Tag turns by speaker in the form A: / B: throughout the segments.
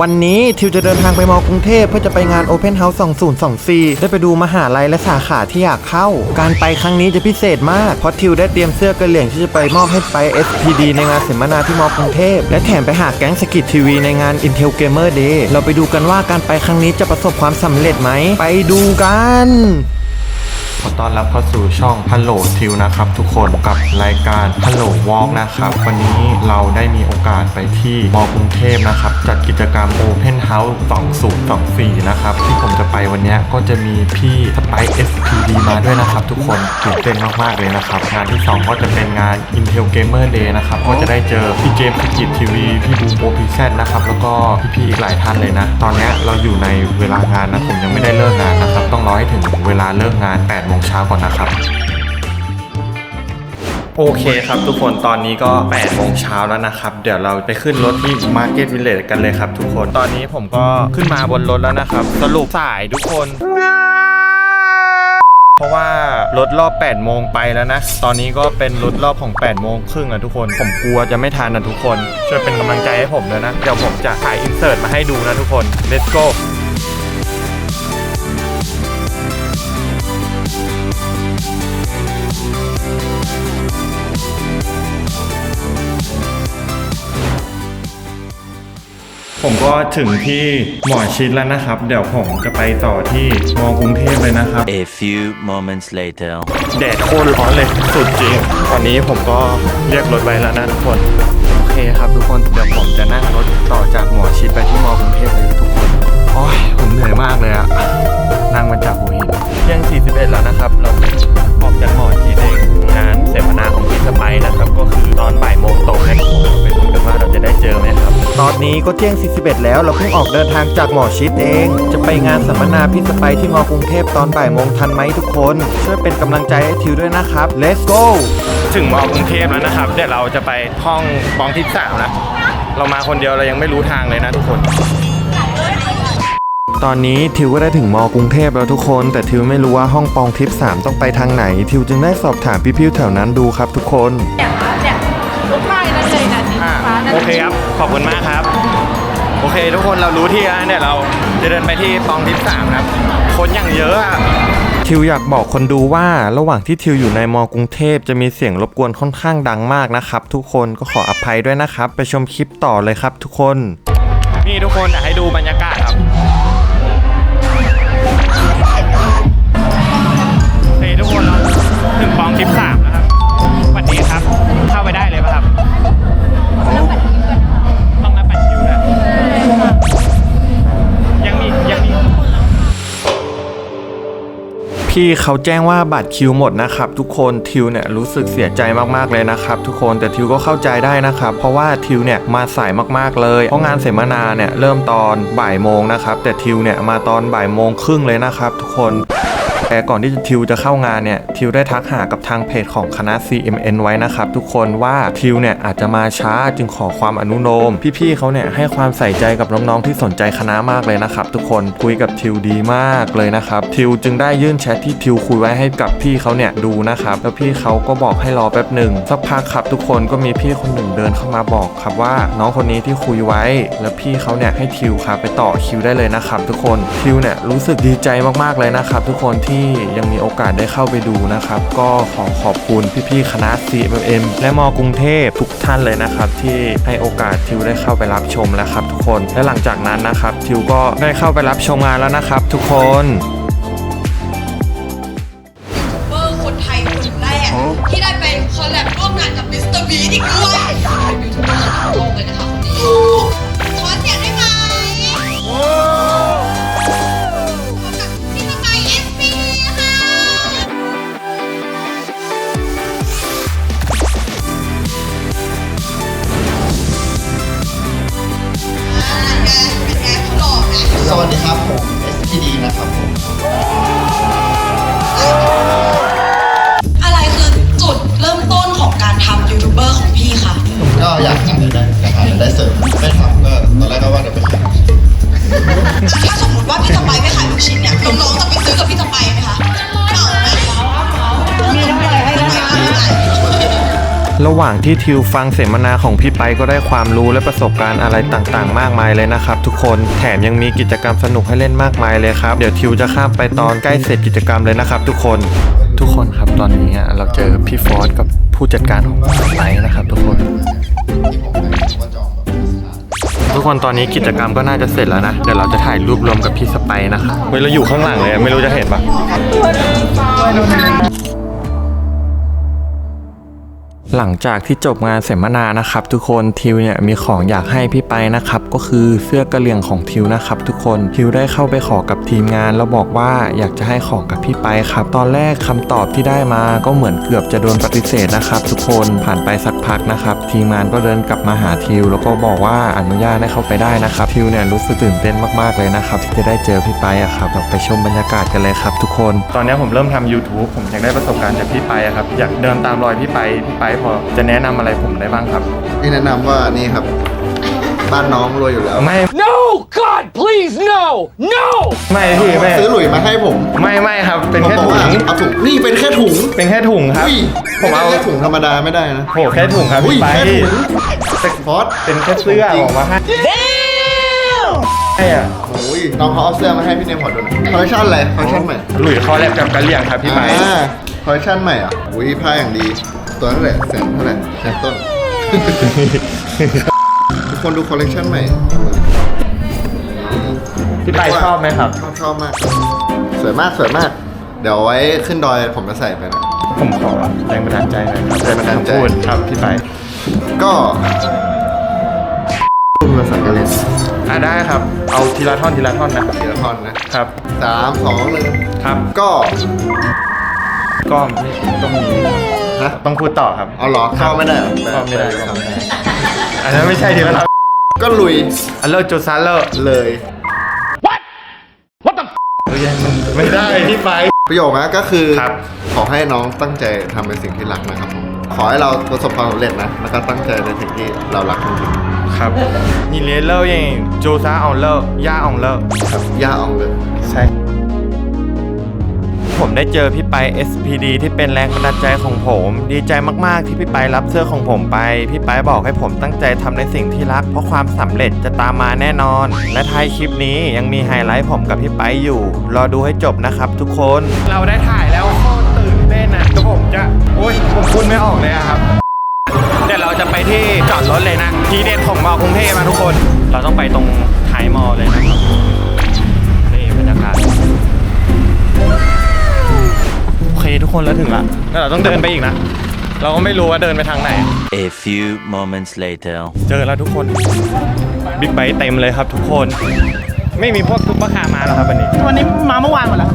A: วันนี้ทิวจะเดินทางไปมอกรุงเทพเพื่อจะไปงาน Open House 2024 ได้ไปดูมหาลัยและสาขาที่อยากเข้า การไปครั้งนี้จะพิเศษมาก เพราะทิวได้เตรียมเสื้อกระเหลี่ยงที่จะไปมอบให้ไป SPD ในงานเสวนาที่มอกรุงเทพ และแถมไปหาแก๊งสกิททีวีในงาน Intel Gamer Day เราไปดูกันว่าการไปครั้งนี้จะประสบความสำเร็จไหม ไปดูกัน ขอต้อนรับเข้าสู่ช่อง Hello ทิวนะครับทุกคนกับรายการ Hello Walk นะครับ วันนี้เราได้มีโอกาสไปที่มอกรุงเทพนะครับ จัดกิจกรรม Open House 2024 นะครับ ที่ผมจะไปวันนี้ก็จะมีพี่สไป SPD มาด้วยนะครับทุกคนตื่นเต้นมากๆเลยนะครับ งานที่ 2 ก็จะเป็นงาน Intel Gamer Day นะครับ ก็จะได้เจอพี่เจมพิจิตทีวีพี่บูมโอพีแซนะครับแล้วก็พี่ๆอีกหลายท่านเลยนะ ตอนนี้เราอยู่ในเวลางานนะผมยังไม่ได้เลิกงานนะครับต้องรอให้ถึงเวลาเลิกงาน8โมงเช้าก่อนนะครับ โอเคครับทุกคนตอนนี้ก็8โมงเช้าแล้วนะครับ เดี๋ยวเราไปขึ้นรถที่ Market Village กันเลยครับทุกคนตอนนี้ผมก็ขึ้นมาบนรถแล้วนะครับ สรุปสายทุกคนเพราะว่ารถรอบ 8 โมงไปแล้วนะ ตอนนี้ก็เป็นรถรอบของ 8 โมงครึ่งนะทุกคน ผมกลัวจะไม่ทันนะทุกคน ช่วยเป็นกำลังใจให้ผมด้วยนะ เดี๋ยวผมจะถ่ายอินเสิร์ตมาให้ดูนะทุกคน let's go ผมก็ถึงที่หมอชิดแล้วนะครับ เดี๋ยวผมจะไปต่อที่มอกรุงเทพเลยนะครับ
B: A few moments later.
A: แดดโคตรร้อนเลยสุดจริงตอนนี้ผมก็เรียกรถไว้แล้วนะทุกคน โอเคครับทุกคนเดี๋ยวผมจะนั่งรถต่อจากหมอชิดไปที่มอกรุงเทพเลยทุกคนโอ้ยผมเหนื่อยมากเลยอะนั่งมาจากหัวหินเที่ยง41แล้วนะครับ เราออกจากหมอชิดเองงานเสวนาของ นนี้ก็เที่ยง 41 แล้วเราเพิ่งออกเดินทางจากหมอชิดเอง จะไปงานสัมมนาพี่สไปร์ที่มอกรุงเทพตอนบ่ายโมงทันไหมทุกคน ช่วยเป็นกำลังใจให้ทิวด้วยนะครับ let's go ถึงมอกรุงเทพแล้วนะครับ เดี๋ยวเราจะไปห้องปองทิพย์สามนะ เรามาคนเดียวเรายังไม่รู้ทางเลยนะทุกคนตอนนี้ทิวก็ได้ถึงมอกรุงเทพแล้วทุกคน แต่ทิวไม่รู้ว่าห้องปองทิพย์สามต้องไปทางไหน ทิวจึงได้สอบถามพี่ๆแถวนั้นดูครับทุกคน
C: เนี่ยรถไฟนั่นเลยนะสีฟ้านั่น
A: โอเคครับ ขอบคุณมากครับ โอเค ทุกคนเรารู้ที่แล้วเนี่ยเราจะเดินไปที่ปองทิพย์สามครับ คนอย่างเยอะอะทิวอยากบอกคนดูว่าระหว่างที่ทิวอยู่ในมอกรุงเทพจะมีเสียงรบกวนค่อนข้างดังมากนะครับ ทุกคนก็ขออภัยด้วยนะครับ ไปชมคลิปต่อเลยครับทุกคน นี่ทุกคนอยากให้ดูบรรยากาศ พี่เขาแจ้งว่าบัตรคิวหมดนะครับทุกคนทิวเนี่ยรู้สึกเสียใจมากๆเลยนะครับทุกคนแต่ทิวก็เข้าใจได้นะครับเพราะว่าทิวเนี่ยมาสายมากๆเลยเพราะงานเสวนาเนี่ยเริ่มตอนบ่ายโมงนะครับแต่ทิวเนี่ยมาตอนบ่ายโมงครึ่งเลยนะครับทุกคน แต่ก่อนที่ทิวจะเข้างานเนี่ยทิวได้ทักหากับทางเพจของคณะ CMN ไว้นะครับทุกคนว่าทิวเนี่ยอาจจะมาช้าจึงขอความอนุโลมพี่ๆเขาเนี่ยให้ความใส่ใจกับน้องๆที่สนใจคณะมากเลยนะครับทุกคนคุยกับทิวดีมากเลยนะครับทิวจึงได้ยื่นแชทที่ทิวคุยไว้ให้กับพี่เขาเนี่ยดูนะครับแล้วพี่เขาก็บอกให้รอแป๊บหนึ่งสักพักครับทุกคนก็มีพี่คนหนึ่งเดินเข้ามาบอกครับว่าน้องคนนี้ที่คุยไว้ แล้วพี่เขาเนี่ยให้ทิวครับไปต่อคิวได้เลยนะครับทุกคนทิวเนี่ยรู้สึกดีใจมากๆเลยนะครับทุกคนที่ยังมีโอกาสได้เข้าไปดูนะครับ ก็ขอขอบคุณพี่ๆคณะ CMM และมกรุงเทพทุกท่านเลยนะครับ ที่ให้โอกาสทิวได้เข้าไปรับชมแล้วครับ ทุกคนและหลังจากนั้นนะครับ ทิวก็ได้เข้าไปรับชมงานแล้วนะครับ ทุกคน
D: อยากหารายได้อยากหารายได้เสริมไม่ทำก็ตอนแรกก็ว่าจะไปขาย
E: ถ้าสมมติว่าพี่สไปไม่ขายลูกชิ้นเนี่ยน้องๆจะไปซื้อกับพี่สไปไหมคะเหมาไหมมีน้ำใจให้ได้
A: ระหว่างที่ทิวฟังเสวนาของพี่ไปก็ได้ความรู้และประสบการณ์อะไรต่างๆ มากมายเลยนะครับ ทุกคนแถมยังมีกิจกรรมสนุกให้เล่นมากมายเลยครับ เดี๋ยวทิวจะข้ามไปตอนใกล้เสร็จกิจกรรมเลยนะครับ ทุกคน ทุกคนครับตอนนี้เราเจอพี่ฟอสกับผู้จัดการของไปนะครับ ทุกคน ทุกคนตอนนี้กิจกรรมก็น่าจะเสร็จแล้วนะ เดี๋ยวเราจะถ่ายรูปรวมกับพี่สไปร์นะครับเฮ้ยเราอยู่ข้างหลังเลย ไม่รู้จะเห็นปะ หลังจากที่จบงานเสวนานะครับทุกคนทิวเนี่ยมีของอยากให้พี่ไปนะครับก็คือเสื้อกระเหลี่ยงของทิวนะครับทุกคนทิวได้เข้าไปขอกับทีมงานแล้วบอกว่าอยากจะให้ของกับพี่ไปครับ ตอนแรกคำตอบที่ได้มาก็เหมือนเกือบจะโดนปฏิเสธนะครับ ทุกคนผ่านไปสักพักนะครับ ทีมงานก็เดินกลับมาหาทิว แล้วก็บอกว่าอนุญาตให้เข้าไปได้นะครับทิวเนี่ยรู้สึกตื่นเต้นมากๆเลยนะครับที่จะได้เจอพี่ไปอะครับเราไปชมบรรยากาศกันเลยครับ ทุกคน ตอนนี้ผมเริ่มทำ YouTube ผมอยากได้ประสบการณ์จากพี่ไปอะครับอยากเดินตามรอยพี่ไปพี่ไปพอจะแนะนำอะไรผมได้บ้างครับ
D: พี่แนะนำว่านี่ครับ บ้านน้องรวยอยู่แล้ว
A: ไม่
F: No! God, please, no! No!
A: ไม่พี่ไม่
D: ซื้อหลุยมาให้ผม
A: ไม่ไม่ครับ เป็น
D: ผม
A: แค่
D: บอก
A: ถุ
D: ว่างเอาถุงนี่เป็นแค่ถุง
A: เป็นแค่ถุงครับ
D: อุ้ย
A: ผมเอา
D: ไได้แค่ถุงธรรมดาไม่ได้นะ
A: โหแค่ถุงครับ
D: อุ้ย
A: พี่ไป
D: แค่ถุงแต่ฟอส
A: เป็นแค่เสื้อออกมาให้ใช่อะ
D: โอ้ยน้องเขาเอาเสื้อมาให้พี่เนมขอดูหน่อยคอลเลคชันอะไรคอลเลคชันใหม่
A: หลุยคอแลบกับกระเหลี่ยงครับพี่ไป
D: อ่าคอลเลคชันใหม่อะอุ้ยผ้าอย่างดี ตัวเท่าไหร่แสนเท่าไหร่แสนต้น ทุกคนดูคอลเลคชันใหม่
A: พี่ไปชอบไหมครับ
D: ชอบชอบมาก สวยมากสวยมาก เดี๋ยวไว้ขึ้นดอยผมจะใส่ไปนะ
A: ผมขอแรงบันดาลใจหน่อยครับ
D: แรงบันดาลใจ
A: พูดครับพี่ไป
D: ก็พูดภาษากะเหรี่ยง
A: อะได้ครับ เอาทีละท่อนทีละท่อนนะ
D: ทีละท่อนนะครับสามสองหนึ่ง
A: ครับ
D: ก็
A: ก็ไม่ต้องมี
D: ฮะ
A: ต้องพูดต่อครับ
D: เอาเหรอเข้าไม่ได้เหรอ
A: เข้าไม่ได้
D: เข้าไม่ได้
A: อันนั้นไม่ใช่ทีละท่อน
D: ก็ลุย
A: อันเลอร์จูซาเลอร์
D: เลย
A: ไม่ได้พี่ไป
D: ประโยคนะก็คือ
A: ครับ
D: ขอให้น้องตั้งใจทำในสิ่งที่รักนะครับผมขอให้เราประสบความสำเร็จนะ แล้วก็ตั้งใจในสิ่งที่เรารักจริง
A: ครับนี่เลเลอร์ยังจูซาอองเลอร์ย่าอองเลอร์
D: ๆครับย่าอองเลย
A: ใช่ ผมได้เจอพี่ไป SPD ที่เป็นแรงบันดาลใจของผม ดีใจมากๆที่พี่ไปรับเสื้อของผมไป พี่ไปบอกให้ผมตั้งใจทำในสิ่งที่รัก เพราะความสำเร็จจะตามมาแน่นอน และท้ายคลิปนี้ยังมีไฮไลท์ผมกับพี่ไปอยู่ รอดูให้จบนะครับทุกคน เราได้ถ่ายแล้วโคตรตื่นเต้นนะก็ผมจะโอ้ยผมพูดไม่ออกเลยอะครับเดี๋ยวเราจะไปที่จอดรถเลยนะ ทีเด็ดของมอกรุงเทพมาทุกคน เราต้องไปตรงท้ายมอเลยนะครับนี่บรรยากาศโอเค ทุกคนแล้วถึงละแล้วเราต้องเดินไปอีกนะ เราก็ไม่รู้ว่าเดินไปทางไหน
B: A few moments later.
A: เจอแล้วทุกคนบิ๊กไบค์เต็มเลยครับทุกคน ไม่มีพวกซุปเปอร์คาร์มาแล้วครับวันนี้
C: วันนี้มาเมื่อวานหมดแล้ว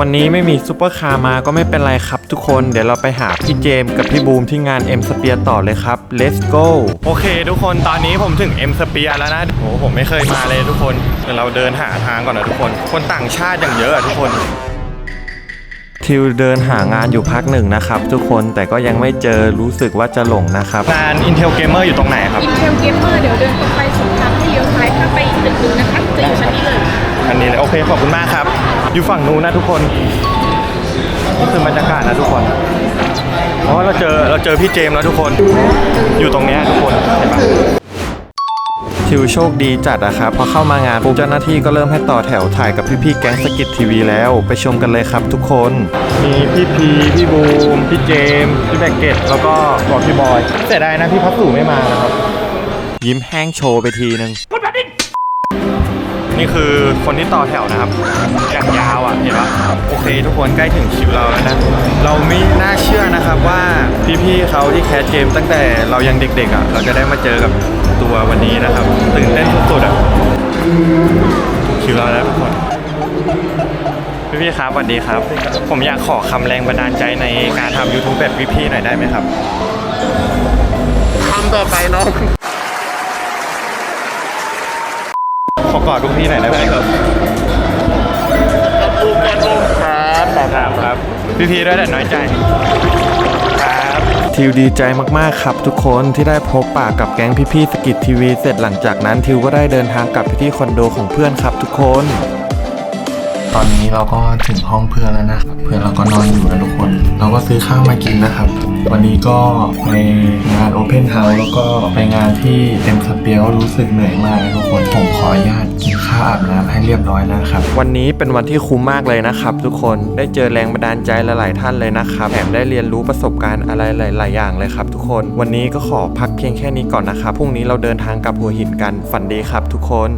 A: วันนี้ไม่มีซุปเปอร์คาร์มาก็ไม่เป็นไรครับทุกคน เดี๋ยวเราไปหาพี่เจมส์กับพี่บูมที่งาน M s p h e r e ต่อเลยครับ let's go โอเค ทุกคนตอนนี้ผมถึง M s p h e r e แล้วนะโอ้ผมไม่เคยมาเลยทุกคนเดี๋ยวเราเดินหาทางก่อนนะทุกคน คนต่างชาติอย่างเยอะอะทุกคน ทิวเดินหางานอยู่พักหนึ่งนะครับ ทุกคนแต่ก็ยังไม่เจอรู้สึกว่าจะหลงนะครับ งาน Intel Gamer อยู่ตรงไหนครับ
C: อินเทลเกมเมอร์เดี๋ยวเดินตรงไปสุดทางให้เลี้ยวซ้ายถ้าไปอีกตึกนึงนะคะจะอยู่ชั้นนี้เลย
A: อันนี้เลยโอเคขอบคุณมากครับ อยู่ฝั่งนู้นนะทุกคนนี่คือบรรยากาศนะทุกคนเพราะว่าเราเจอเราเจอพี่เจมส์แล้วทุกคน อยู่ตรงเนี้ยทุกคนเห็นปะ ทิวโชคดีจัดอะครับพอเข้ามางานปุ๊บเจ้าหน้าที่ก็เริ่มให้ต่อแถวถ่ายกับพี่ๆแก๊งสกิททีวีแล้ว ไปชมกันเลยครับทุกคน มีพี่พีพี่บูมพี่เจมส์พี่แบกเกตแล้วก็บอกพี่บอยเสียดายนะพี่พัสสุไม่มานะครับ ยิ้มแห้งโชว์ไปทีนึงนี่คือคนที่ต่อแถวนะครับอย่างยาวอะเห็นปะโอเค ทุกคนใกล้ถึงคิวเราแล้วนะ เราไม่น่าเชื่อนะครับว่าพี่ๆเขาที่แคสเกมตั้งแต่เรายังเด็กๆอะ เราจะได้มาเจอกับ ตัววันนี้นะครับตื่นเต้นสุดๆอะคิวเราแล้วทุกคนพี่ๆครับสวัสดีครับ ผมอยากขอคำแรงบันดาลใจในการทำ YouTube แบบพี่ๆหน่อยได้ไหมครับ
D: ทำต่อไปน้อง
A: ขอกอดลูกพี่หน่อยได้ไหมครับครับครับครับ พี่พีด้วยแหละน้อยใจครับ ทิวดีใจมากๆครับทุกคนที่ได้พบปากกับแก๊งพี่ๆสกิททีวีเสร็จหลังจากนั้นทิวก็ได้เดินทางกลับไปที่คอนโดของเพื่อนครับทุกคน ตอนนี้เราก็ถึงห้องเพื่อนแล้วนะครับเพื่อนเราก็นอนอยู่นะทุกคน เราก็ซื้อข้าวมากินนะครับ วันนี้ก็ไปงาน Open House แล้วก็ไปงานที่เต็มสเปียก็รู้สึกเหนื่อยมากทุกคนผมขออนุญาตกินข้าวอาบน้ำให้เรียบร้อยนะครับ วันนี้เป็นวันที่คุ้มมากเลยนะครับ ทุกคนได้เจอแรงบันดาลใจหลาย ๆ ท่านเลยนะครับแถมได้เรียนรู้ประสบการณ์อะไรหลาย ๆ อย่างเลยครับ ทุกคนวันนี้ก็ขอพักเพียงแค่นี้ก่อนนะครับพรุ่งนี้เราเดินทางกลับหัวหินกันฝันดีครับ ทุกคน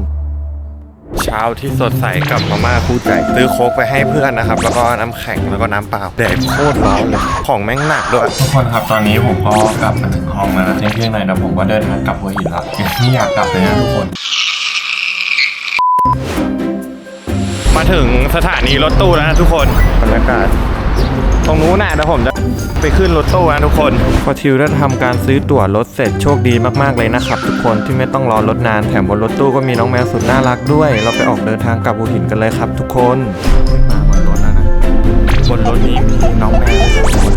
A: เช้าที่สดใสกับมาม่าคู่ใจซื้อโค้กไปให้เพื่อนนะครับ แล้วก็น้ำแข็งแล้วก็น้ำเปล่าแดดโคตรร้อนเลยของแม่งหนักด้วย ทุกคนครับตอนนี้ผมก็กลับมาถึงห้องแล้วนะเที่ยงๆหน่อยนะผมก็เดินทางกลับหัวหินแล้วยังไม่อยากกลับเลยนะทุกคน มาถึงสถานีรถตู้แล้วนะทุกคนบรรยากาศ ตรงนู้นน่ะเดี๋ยวผมจะไปขึ้นรถตู้นะทุกคนพอทิวได้ทำการซื้อตั๋วรถเสร็จโชคดีมากๆเลยนะครับ ทุกคนที่ไม่ต้องรอรถนานแถมบนรถตู้ก็มีน้องแมวสุดน่ารักด้วย เราไปออกเดินทางกลับหัวหินกันเลยครับ ทุกคนมาบนรถแล้วนะบนรถนี้มีน้องแมว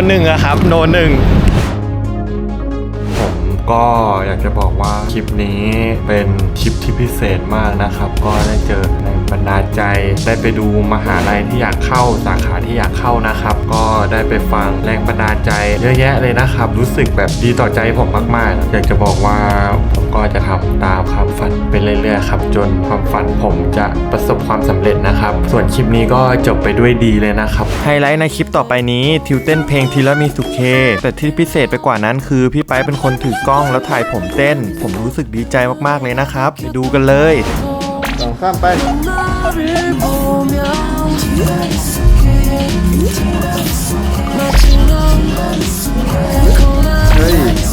A: นหนึ่งอะครับ โนหนึ่งผมก็ อยากจะบอกว่าคลิปนี้เป็นคลิปที่พิเศษมากนะครับ ก็ได้เจอแรงบันดาใจ ได้ไปดูมหาลัยที่อยากเข้าสาขาที่อยากเข้านะครับ ก็ได้ไปฟังแรงบันดาลใจ เยอะแยะเลยนะครับ รู้สึกแบบดีต่อใจผมมากๆ อยากจะบอกว่าผมก็จะทำตามความฝันไปเรื่อยๆครับ จนความฝันผมจะประสบความสำเร็จนะครับ ส่วนคลิปนี้ก็จบไปด้วยดีเลยนะครับไฮไลท์ในคลิปต่อไปนี้ทิวเต้นเพลงทีละมีสุเค แต่ที่พิเศษไปกว่านั้นคือพี่ไปเป็นคนถือกล้องแล้วถ่ายผมเต้น ผมรู้สึกดีใจมากๆเลยนะครับ ไปดูกันเลย
D: สองข้ามไป
G: เฮ้ย